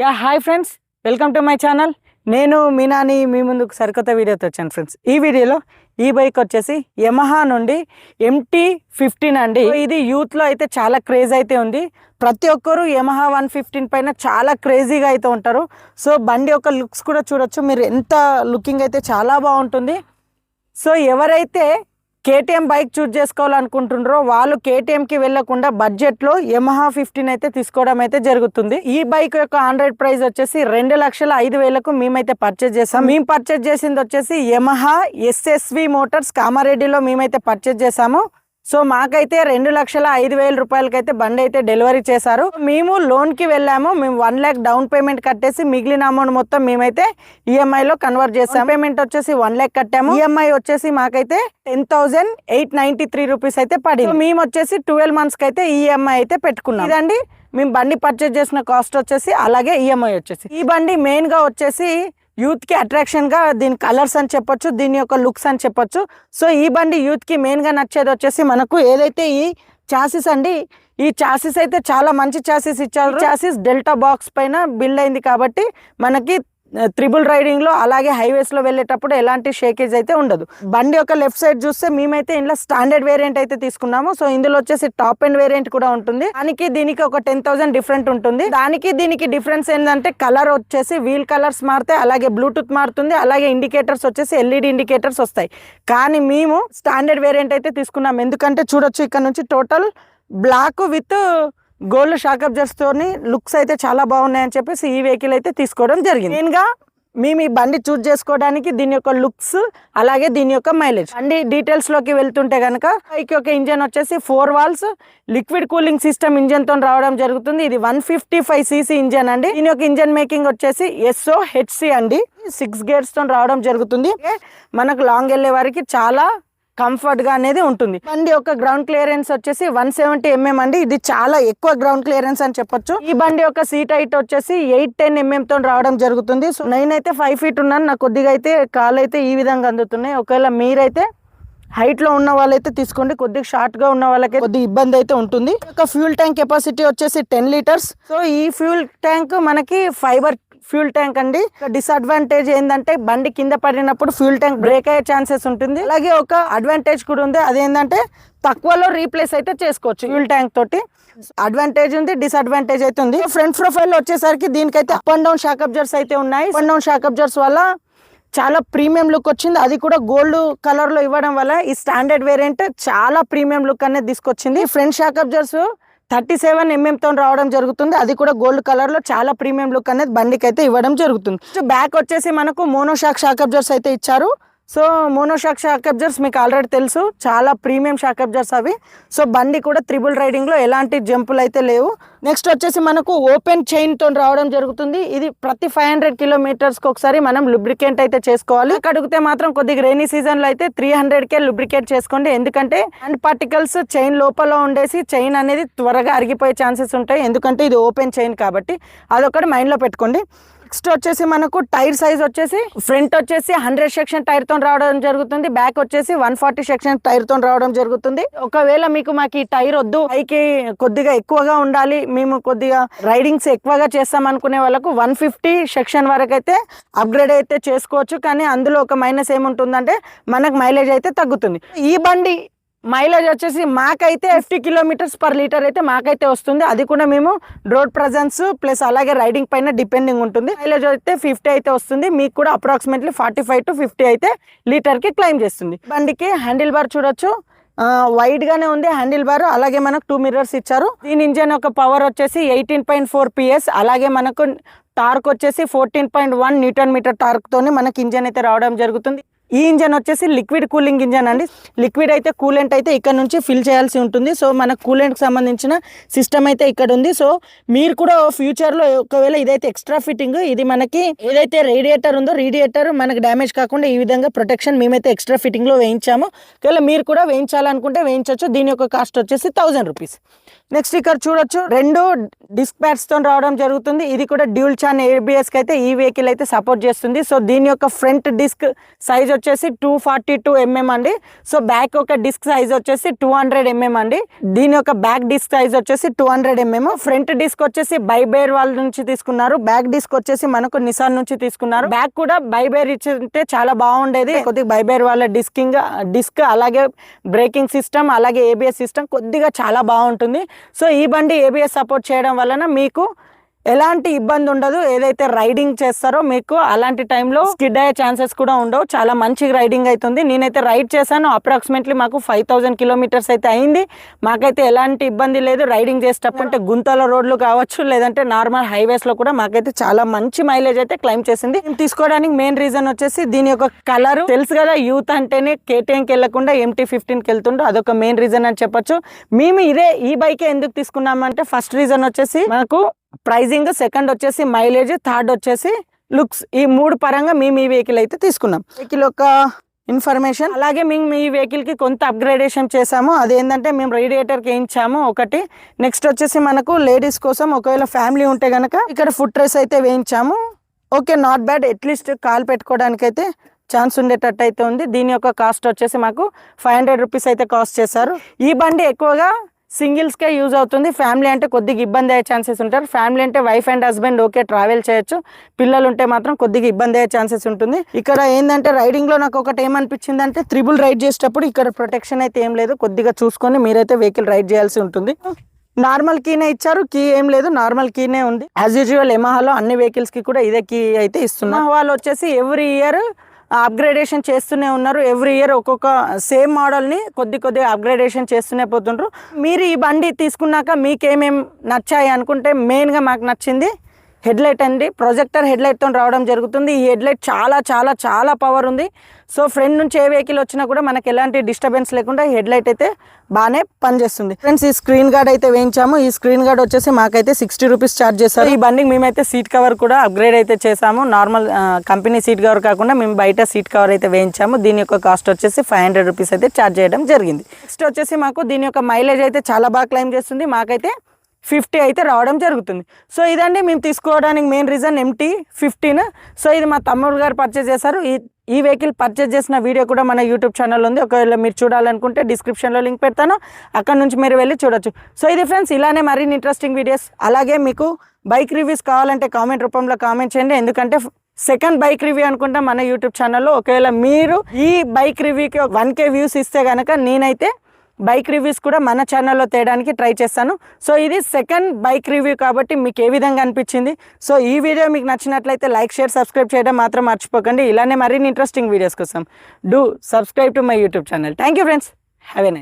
Yeah hi friends. Welcome to my channel. నేను మీనాని మీ ముందుకు సరికొత్త వీడియోతో వచ్చాను ఫ్రెండ్స్. ఈ వీడియోలో ఈ బైక్ వచ్చేసి యమహా నుండి ఎంటీ ఫిఫ్టీన్ అండి. ఇది యూత్లో అయితే చాలా క్రేజ్ అయితే ఉంది. ప్రతి ఒక్కరు యమహా వన్ ఫిఫ్టీన్ పైన చాలా క్రేజీగా అయితే ఉంటారు. సో బండి యొక్క లుక్స్ కూడా చూడొచ్చు. మీరు ఎంత లుకింగ్ అయితే చాలా బాగుంటుంది. సో ఎవరైతే కేటీఎం బైక్ చూజ్ చేసుకోవాలనుకుంటుండ్రో వాళ్ళు కేటీఎంకి వెళ్ళకుండా బడ్జెట్లో యమహా ఫిఫ్టీన్ అయితే తీసుకోవడం అయితే జరుగుతుంది. ఈ బైక్ యొక్క ఆండ్రాయిడ్ ప్రైస్ వచ్చేసి రెండు లక్షల ఐదు వేలకు మేమైతే పర్చేజ్ చేసాం. మేము పర్చేజ్ చేసింది వచ్చేసి యమహా ఎస్ఎస్వి మోటార్స్ కామారెడ్డిలో మేమైతే పర్చేజ్ చేసాము. సో మాకైతే రెండు లక్షల ఐదు వేల రూపాయలకైతే బండి అయితే డెలివరీ చేశారు. మేము లోన్కి వెళ్ళాము. మేము వన్ ల్యాక్ డౌన్ పేమెంట్ కట్టేసి మిగిలిన అమౌంట్ మొత్తం మేమైతే ఈఎంఐలో కన్వర్ట్ చేసాము పేమెంట్ వచ్చేసి వన్ ల్యాక్ కట్టాము. ఈఎంఐ వచ్చేసి మాకైతే ten thousand eight ninety three rupees అయితే పడింది. మేము వచ్చేసి ట్వెల్వ్ మంత్స్కి అయితే ఈఎంఐ అయితే పెట్టుకున్నాం ఇదండి మేము బండి పర్చేజ్ చేసిన కాస్ట్ వచ్చేసి అలాగే ఈఎంఐ వచ్చేసి. ఈ బండి మెయిన్గా వచ్చేసి యూత్కి అట్రాక్షన్గా దీని కలర్స్ అని చెప్పొచ్చు దీని యొక్క లుక్స్ అని చెప్పొచ్చు. సో ఈ బండి యూత్కి మెయిన్గా నచ్చేది వచ్చేసి మనకు ఏదైతే ఈ చాసిస్ అండి ఈ చాసిస్ అయితే చాలా మంచి చాసిస్ ఇచ్చారు. చాసిస్ డెల్టా బాక్స్ పైన బిల్డ్ అయింది కాబట్టి మనకి త్రిబుల్ రైడింగ్లో అలాగే హైవేస్లో వెళ్ళేటప్పుడు ఎలాంటి షేకేజ్ అయితే ఉండదు. బండి యొక్క లెఫ్ట్ సైడ్ చూస్తే మేమైతే ఇంట్లో స్టాండర్డ్ వేరియంట్ అయితే తీసుకున్నాము. సో ఇందులో వచ్చేసి టాప్ అండ్ వేరియంట్ కూడా ఉంటుంది. దానికి దీనికి ఒక టెన్ థౌసండ్ డిఫరెంట్ ఉంటుంది. దానికి దీనికి డిఫరెన్స్ ఏంటంటే కలర్ వచ్చేసి వీల్ కలర్స్ మారుతాయి. అలాగే బ్లూటూత్ మారుతుంది. అలాగే ఇండికేటర్స్ వచ్చేసి ఎల్ఈడి ఇండికేటర్స్ వస్తాయి. కానీ మేము స్టాండర్డ్ వేరియంట్ అయితే తీసుకున్నాం ఎందుకంటే చూడొచ్చు ఇక్కడ నుంచి total black with gold shock absorbers తోని లుక్స్ అయితే చాలా బాగున్నాయని చెప్పేసి ఈ వెహికల్ అయితే తీసుకోవడం జరిగింది. ఇంకా మేము ఈ బండి చూజ్ చేసుకోవడానికి దీని యొక్క లుక్స్ అలాగే దీని యొక్క మైలేజ్. బండి డీటెయిల్స్లోకి వెళ్తుంటే కనుక బైక్ యొక్క ఇంజన్ వచ్చేసి four valves liquid cooling system ఇంజన్తో రావడం జరుగుతుంది. ఇది one fifty five CC engine అండి. దీని యొక్క ఇంజన్ మేకింగ్ వచ్చేసి ఎస్ఓ హెచ్సి అండి. సిక్స్ గేర్స్తో రావడం జరుగుతుంది. మనకు లాంగ్ వెళ్ళే వారికి చాలా కంఫర్ట్గా అనేది ఉంటుంది. బండి యొక్క గ్రౌండ్ క్లియరెన్స్ వచ్చేసి వన్ సెవెంటీ ఎంఎం అండి. ఇది చాలా ఎక్కువ గ్రౌండ్ క్లియరెన్స్ అని చెప్పొచ్చు. ఈ బండి యొక్క సీట్ హైట్ వచ్చేసి ఎయిట్ టెన్ ఎంఎం తో రావడం జరుగుతుంది. సో నేనైతే ఫైవ్ ఫీట్ ఉన్నాను. నాకు కొద్దిగా అయితే కాలు అయితే ఈ విధంగా అందుతున్నాయి. ఒకవేళ మీరైతే హైట్లో ఉన్న వాళ్ళైతే తీసుకోండి. కొద్దిగా షార్ట్గా ఉన్న వాళ్ళకి కొద్దిగా ఇబ్బంది అయితే ఉంటుంది. ఒక ఫ్యూల్ ట్యాంక్ కెపాసిటీ వచ్చేసి టెన్ లీటర్స్ సో ఈ ఫ్యూల్ ట్యాంక్ మనకి ఫైబర్ ఫ్యూల్ ట్యాంక్ అండి. డిసడ్వాంటేజ్ ఏంటంటే బండి కింద పడినప్పుడు ఫ్యూల్ ట్యాంక్ బ్రేక్ అయ్యే ఛాన్సెస్ ఉంటుంది. అలాగే ఒక అడ్వాంటేజ్ కూడా ఉంది. అదేంటంటే తక్కువలో రీప్లేస్ అయితే చేసుకోవచ్చు ఫ్యూల్ ట్యాంక్ తోటి. అడ్వాంటేజ్ ఉంది డిసడ్వాంటేజ్ అయితే ఉంది. ఫ్రంట్ ప్రొఫైల్ వచ్చేసరికి దీనికైతే up and down shock absorbers అయితే ఉన్నాయి. Up and down shock absorbers వల్ల చాలా ప్రీమియం లుక్ వచ్చింది. అది కూడా గోల్డ్ కలర్లో ఇవ్వడం వల్ల ఈ స్టాండర్డ్ వేరియంట్ చాలా ప్రీమియం లుక్ అనేది తీసుకొచ్చింది. Front shock absorbers thirty seven ఎంఎంతో రావడం జరుగుతుంది. అది కూడా గోల్డ్ కలర్లో చాలా ప్రీమియం లుక్ అనేది బండికి అయితే ఇవ్వడం జరుగుతుంది. బ్యాక్ వచ్చేసి మనకు మోనోషాక్ షాక్ అబ్జర్స్ అయితే ఇచ్చారు. సో మోనోషాక్ షాక్ అబ్జర్స్ మీకు ఆల్రెడీ తెలుసు. చాలా ప్రీమియం షాక్ అబ్జర్స్ అవి. సో బండి కూడా త్రిబుల్ రైడింగ్లో ఎలాంటి జంపులు అయితే లేవు. నెక్స్ట్ వచ్చేసి మనకు ఓపెన్ చైన్తో రావడం జరుగుతుంది. ఇది ప్రతి ఫైవ్ హండ్రెడ్ కిలోమీటర్స్కి ఒకసారి మనం లుబ్రికేట్ అయితే చేసుకోవాలి. కడిగితే మాత్రం కొద్దిగా రైనీ సీజన్లో అయితే త్రీ హండ్రెడ్కే లుబ్రికేట్ చేసుకోండి. ఎందుకంటే అండ్ పార్టికల్స్ చైన్ లోపల ఉండేసి చైన్ అనేది త్వరగా అరిగిపోయే ఛాన్సెస్ ఉంటాయి. ఎందుకంటే ఇది ఓపెన్ చైన్ కాబట్టి అదొకటి మైండ్లో పెట్టుకోండి. నెక్స్ట్ వచ్చేసి మనకు టైర్ సైజ్ వచ్చేసి ఫ్రంట్ వచ్చేసి హండ్రెడ్ సెక్షన్ టైర్తో రావడం జరుగుతుంది. బ్యాక్ వచ్చేసి వన్ ఫార్టీ సెక్షన్ టైర్తో రావడం జరుగుతుంది. ఒకవేళ మీకు మాకు ఈ టైర్ వద్దు పైకి కొద్దిగా ఎక్కువగా ఉండాలి మేము కొద్దిగా రైడింగ్స్ ఎక్కువగా చేస్తాం అనుకునే వాళ్ళకు వన్ ఫిఫ్టీ సెక్షన్ వరకు అయితే అప్గ్రేడ్ అయితే చేసుకోవచ్చు. కానీ అందులో ఒక మైనస్ ఏముంటుందంటే మనకు మైలేజ్ అయితే తగ్గుతుంది. ఈ బండి మైలేజ్ వచ్చేసి మాకైతే ఫిఫ్టీ కిలోమీటర్స్ పర్ లీటర్ అయితే మాకైతే వస్తుంది. అది కూడా మేము రోడ్ ప్రజెన్స్ ప్లస్ అలాగే రైడింగ్ పైన డిపెండింగ్ ఉంటుంది. మైలేజ్ అయితే ఫిఫ్టీ అయితే వస్తుంది. మీకు కూడా approximately forty five to fifty అయితే లీటర్కి క్లైమ్ చేస్తుంది. బండికి హ్యాండిల్ బార్ చూడొచ్చు. వైడ్ గానే ఉంది హ్యాండిల్ బార్. అలాగే మనకు టూ మిర్రర్స్ ఇచ్చారు. దీని ఇంజన్ ఒక పవర్ వచ్చేసి ఎయిటీన్ పాయింట్ ఫోర్ పిఎస్. అలాగే మనకు టార్క్ వచ్చేసి fourteen point one newton metre టార్క్తోనే మనకు మనకి ఇంజన్ అయితే రావడం జరుగుతుంది. ఈ ఇంజన్ వచ్చేసి లిక్విడ్ కూలింగ్ ఇంజన్ అండి. లిక్విడ్ అయితే కూలెంట్ అయితే ఇక్కడ నుంచి ఫిల్ చేయాల్సి ఉంటుంది. సో మన కూలెంట్కి సంబంధించిన సిస్టమ్ అయితే ఇక్కడ ఉంది. సో మీరు కూడా ఫ్యూచర్లో ఒకవేళ ఇదైతే ఎక్స్ట్రా ఫిట్టింగ్ ఇది మనకి ఏదైతే రేడియేటర్ ఉందో రేడియేటర్ మనకి డ్యామేజ్ కాకుండా ఈ విధంగా ప్రొటెక్షన్ మేమైతే ఎక్స్ట్రా ఫిట్టింగ్లో వేయించాము. ఒకవేళ మీరు కూడా వేయించాలనుకుంటే వేయించవచ్చు దీని యొక్క కాస్ట్ వచ్చేసి థౌసండ్ రూపీస్. నెక్స్ట్ ఇక్కడ చూడొచ్చు రెండు డిస్క్ ప్యాడ్స్తో రావడం జరుగుతుంది. ఇది కూడా డ్యూల్ చాన్ ఏబిఎస్కి అయితే ఈ వెహికల్ అయితే సపోర్ట్ చేస్తుంది. సో దీని యొక్క ఫ్రంట్ డిస్క్ సైజ్ వచ్చేసి టూ ఫార్టీ టూ ఎంఎం అండి. సో బ్యాక్ ఒక డిస్క్ సైజ్ వచ్చేసి టూ హండ్రెడ్ ఎంఎం అండి. దీని యొక్క బ్యాక్ డిస్క్ సైజ్ వచ్చేసి two hundred mm front disc వచ్చేసి బైబేర్ వాళ్ళ నుంచి తీసుకున్నారు. బ్యాక్ డిస్క్ వచ్చేసి మనకు నిసాన్ నుంచి తీసుకున్నారు. బ్యాక్ కూడా బైబేర్ ఇచ్చింటే చాలా బాగుండేది. కొద్దిగా బైబేర్ వాళ్ళ డిస్కింగ్ డిస్క్ అలాగే బ్రేకింగ్ సిస్టమ్ అలాగే ఏబిఎస్ సిస్టమ్ కొద్దిగా చాలా బాగుంటుంది. సో ఈ బండి ఏబిఎస్ సపోర్ట్ చేయడం వలన మీకు ఎలాంటి ఇబ్బంది ఉండదు. ఏదైతే రైడింగ్ చేస్తారో మీకు అలాంటి టైంలో స్కిడ్ అయ్యే ఛాన్సెస్ కూడా ఉండవు. చాలా మంచి రైడింగ్ అవుతుంది నేనైతే రైడ్ చేశాను. అప్రాక్సిమేట్లీ మాకు ఫైవ్ థౌజండ్ కిలోమీటర్స్ అయితే అయింది. మాకైతే ఎలాంటి ఇబ్బంది లేదు. రైడింగ్ చేసేటప్పుడు అంటే గుంతల రోడ్లు కావచ్చు లేదంటే నార్మల్ హైవేస్లో కూడా మాకైతే చాలా మంచి మైలేజ్ అయితే క్లైమ్ చేసింది. తీసుకోవడానికి మెయిన్ రీజన్ వచ్చేసి దీని యొక్క కలర్. తెలుసు కదా యూత్ అంటేనే కేటీఎంకి వెళ్ళకుండా ఎంటీ ఫిఫ్టీన్కి వెళ్తుండో అదొక మెయిన్ రీజన్ అని చెప్పొచ్చు. మేము ఇదే ఈ బైకే ఎందుకు తీసుకున్నామంటే ఫస్ట్ రీజన్ వచ్చేసి మనకు ప్రైజింగ్ సెకండ్ వచ్చేసి మైలేజ్ థర్డ్ వచ్చేసి లుక్స్. ఈ మూడు పరంగా మేము ఈ వెహికల్ అయితే తీసుకున్నాం. వెహికల్ యొక్క ఇన్ఫర్మేషన్. అలాగే మేము ఈ వెహికల్కి కొంత అప్గ్రేడేషన్ చేసాము అదేంటంటే మేము రేడియేటర్కి వేయించాము ఒకటి. నెక్స్ట్ వచ్చేసి మనకు లేడీస్ కోసం ఒకవేళ ఫ్యామిలీ ఉంటే కనుక ఇక్కడ ఫుట్ డ్రెస్ అయితే వేయించాము. Okay not bad at least call పెట్టుకోవడానికి అయితే ఛాన్స్ ఉండేటట్టు అయితే ఉంది. దీని యొక్క కాస్ట్ వచ్చేసి మాకు ఫైవ్ హండ్రెడ్ రూపీస్ అయితే కాస్ట్ చేశారు. ఈ బండి ఎక్కువగా సింగిల్స్కే యూజ్ అవుతుంది. ఫ్యామిలీ అంటే కొద్దిగా ఇబ్బంది అయ్యే ఛాన్సెస్ ఉంటారు. ఫ్యామిలీ అంటే wife and husband okay travel చేయొచ్చు. పిల్లలు ఉంటే మాత్రం కొద్దిగా ఇబ్బంది అయ్యే ఛాన్సెస్ ఉంటుంది. ఇక్కడ ఏంటంటే రైడింగ్లో నాకు ఒకటి ఏమనిపించింది అంటే త్రిబుల్ రైడ్ చేసేటప్పుడు ఇక్కడ ప్రొటెక్షన్ అయితే ఏం లేదు. కొద్దిగా చూసుకొని మీరైతే వెహికల్ రైడ్ చేయాల్సి ఉంటుంది. నార్మల్ కీనే ఇచ్చారు. కీ ఏం లేదు. నార్మల్ కీనే ఉంది. యాజ్ యూజువల్ ఎమహాలో అన్ని వెహికల్స్కి కూడా ఇదే కీ అయితే ఇస్తున్నారు వాళ్ళు వచ్చేసి ఎవ్రీ ఇయర్ అప్గ్రేడేషన్ చేస్తూనే ఉన్నారు. ఎవ్రీ ఇయర్ ఒక్కొక్క సేమ్ మోడల్ని కొద్ది కొద్దిగా అప్గ్రేడేషన్ చేస్తూనే పోతుండ్రు. మీరు ఈ బండి తీసుకున్నాక మీకేమేమి నచ్చాయి అనుకుంటే మెయిన్గా మాకు నచ్చింది హెడ్లైట్ అండి. ప్రొజెక్టర్ హెడ్లైట్తో రావడం జరుగుతుంది. ఈ హెడ్లైట్ చాలా చాలా చాలా పవర్ ఉంది. సో ఫ్రంట్ నుంచి ఏ వెహికల్ వచ్చినా కూడా మనకి ఎలాంటి డిస్టర్బెన్స్ లేకుండా ఈ హెడ్లైట్ అయితే బాగానే పనిచేస్తుంది. ఫ్రెండ్స్ ఈ స్క్రీన్ గార్డ్ అయితే వేయించాము. ఈ స్క్రీన్ గార్డ్ వచ్చేసి మాకైతే సిక్స్టీ రూపీస్ ఛార్జ్ చేస్తారు ఈ బండికి మేమైతే సీట్ కవర్ కూడా అప్గ్రేడ్ అయితే చేసాము నార్మల్ కంపెనీ సీట్ కవర్ కాకుండా మేము బయట సీట్ కవర్ అయితే వేయించాము. దీని యొక్క కాస్ట్ వచ్చేసి ఫైవ్ హండ్రెడ్ రూపీస్ అయితే ఛార్జ్ చేయడం జరిగింది. నెక్స్ట్ వచ్చేసి మాకు దీని యొక్క మైలేజ్ అయితే చాలా బాగా క్లైమ్ చేస్తుంది. మాకైతే ఫిఫ్టీ అయితే రావడం జరుగుతుంది. సో ఇదండి మేము తీసుకోవడానికి main reason MT fifteen so ఇది మా తమ్ముడు గారు పర్చేజ్ చేశారు. ఈ ఈ వెహికల్ పర్చేస్ చేసిన వీడియో కూడా మన యూట్యూబ్ ఛానల్ ఉంది. ఒకవేళ మీరు చూడాలనుకుంటే డిస్క్రిప్షన్లో లింక్ పెడతాను. అక్కడ నుంచి మీరు వెళ్ళి చూడొచ్చు. సో ఇది ఫ్రెండ్స్ ఇలానే మరిన్ని ఇంట్రెస్టింగ్ వీడియోస్ అలాగే మీకు బైక్ రివ్యూస్ కావాలంటే కామెంట్ రూపంలో కామెంట్ చేయండి. ఎందుకంటే సెకండ్ బైక్ రివ్యూ అనుకుంటా మన యూట్యూబ్ ఛానల్లో ఒకవేళ మీరు ఈ బైక్ రివ్యూకి వన్ కే వ్యూస్ ఇస్తే కనుక నేనైతే బైక్ రివ్యూస్ కూడా మన ఛానల్లో తేయడానికి ట్రై చేస్తాను. సో ఇది సెకండ్ బైక్ రివ్యూ కాబట్టి మీకు ఏ విధంగా అనిపించింది? సో ఈ వీడియో మీకు నచ్చినట్లయితే లైక్ షేర్ సబ్స్క్రైబ్ చేయడం మాత్రం మర్చిపోకండి. ఇలానే మరిన్ని ఇంట్రెస్టింగ్ వీడియోస్ కోసం do subscribe to my YouTube channel thank you friends have a nice